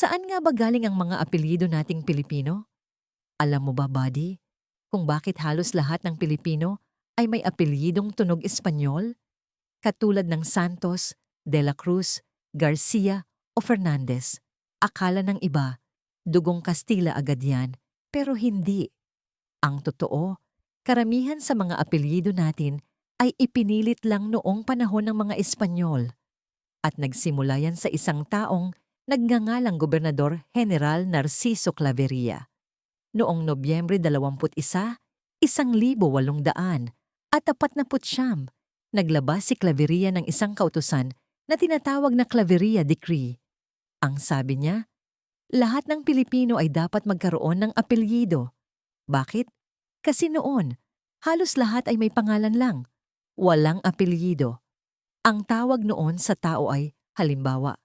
Saan nga ba galing ang mga apelyido nating Pilipino? Alam mo ba, buddy, kung bakit halos lahat ng Pilipino ay may apelyidong tunog Espanyol? Katulad ng Santos, De La Cruz, Garcia o Fernandez. Akala ng iba, dugong Kastila agad yan, pero hindi. Ang totoo, karamihan sa mga apelyido natin ay ipinilit lang noong panahon ng mga Espanyol. At nagsimula yan sa isang taong nagngangalang Gobernador General Narciso Claveria. Noong Nobyembre 21, 1800 at 49, naglabas si Claveria ng isang kautusan na tinatawag na Claveria Decree. Ang sabi niya, lahat ng Pilipino ay dapat magkaroon ng apelyido. Bakit? Kasi noon, halos lahat ay may pangalan lang. Walang apelyido. Ang tawag noon sa tao ay, halimbawa,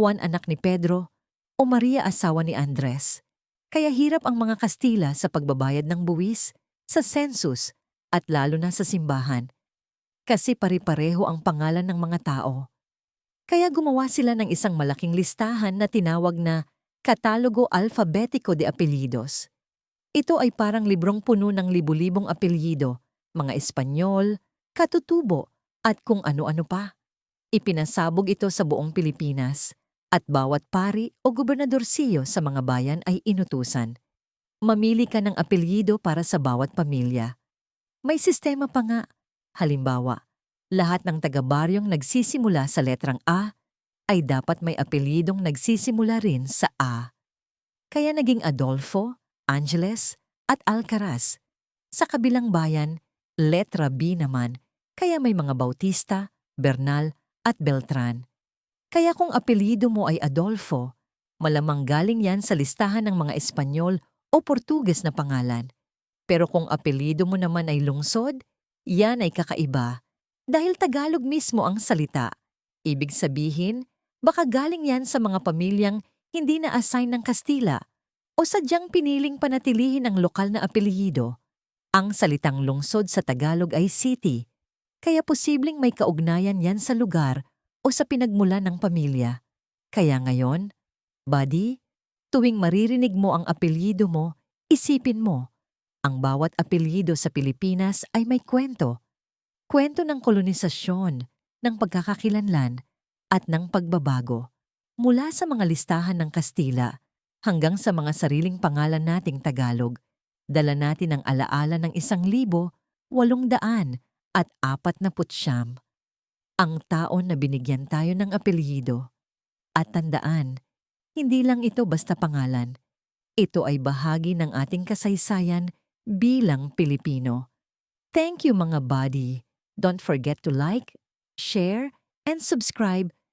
Juan anak ni Pedro o Maria asawa ni Andres. Kaya hirap ang mga Kastila sa pagbabayad ng buwis, sa census, at lalo na sa simbahan. Kasi pare-pareho ang pangalan ng mga tao. Kaya gumawa sila ng isang malaking listahan na tinawag na Katalogo Alfabetico de Apelyidos. Ito ay parang librong puno ng libu-libong apelyido, mga Espanyol, katutubo, at kung ano-ano pa. Ipinasabog ito sa buong Pilipinas at bawat pari o gobernadorsiyo sa mga bayan ay inutusan. Mamili ka ng apelyido para sa bawat pamilya. May sistema pa nga. Halimbawa, lahat ng taga-baryong nagsisimula sa letrang A ay dapat may apelyidong nagsisimula rin sa A. Kaya naging Adolfo, Angeles, at Alcaraz. Sa kabilang bayan, letra B naman, kaya may mga Bautista, Bernal, at Beltran. Kaya kung apelyido mo ay Adolfo, malamang galing yan sa listahan ng mga Espanyol o Portuges na pangalan. Pero kung apelyido mo naman ay lungsod, yan ay kakaiba. Dahil Tagalog mismo ang salita. Ibig sabihin, baka galing yan sa mga pamilyang hindi na-assign ng Kastila o sadyang piniling panatilihin ang lokal na apelyido. Ang salitang lungsod sa Tagalog ay city, kaya posibleng may kaugnayan yan sa lugar o sa pinagmula ng pamilya. Kaya ngayon, buddy, tuwing maririnig mo ang apelyido mo, isipin mo, ang bawat apelyido sa Pilipinas ay may kwento. Kwento ng kolonisasyon, ng pagkakakilanlan, at ng pagbabago. Mula sa mga listahan ng Kastila hanggang sa mga sariling pangalan nating Tagalog, dala natin ang alaala ng isang libo, walong daan, at apat na putsyam. Ang taon na binigyan tayo ng apelyido. At tandaan, hindi lang ito basta pangalan. Ito ay bahagi ng ating kasaysayan bilang Pilipino. Thank you mga buddy. Don't forget to like, share, and subscribe